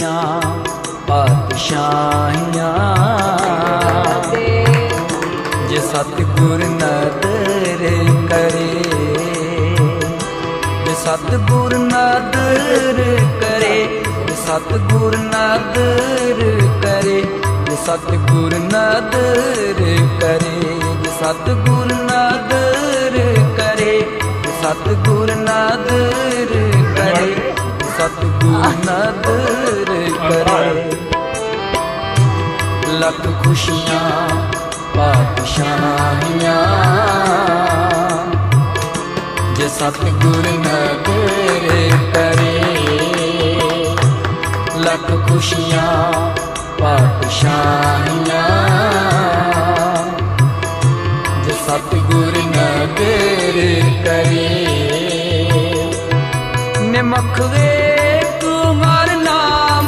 ਖੁਸ਼ੀਆਂ ਪਾਤਸ਼ਾਹੀਆਂ। ਜੇ ਸਤਿਗੁਰ ਨਦਰ ਕਰੇ, ਜੇ ਸਤਿਗੁਰ ਨਦਰ ਕਰੇ, ਜੇ ਸਤਿਗੁਰ ਨਦਰ ਕਰੇ, ਜੇ ਸਤਿਗੁਰ ਨਦਰ ਕਰੇ, ਜੇ ਸਤਿਗੁਰ ਨਦਰ ਕਰੇ, ਜੇ ਸਤਿਗੁਰ ਨਦਰ ਕਰੇ, ਜੇ ਸਤਿਗੁਰ ਨਦਰ ਲੱਖ ਖੁਸ਼ੀਆਂ, ਪਾਤਸ਼ਾਹੀਆਂ। ਜੇ ਸਤਿਗੁਰ ਨਦਰ ਕਰੇ, ਲੱਖ ਖੁਸ਼ੀਆਂ, ਪਾਤਸ਼ਾਹੀਆਂ। ਜੇ ਸਤਿਗੁਰ ਨਦਰ ਕਰੇ ਨਿਮਖ ਵੇ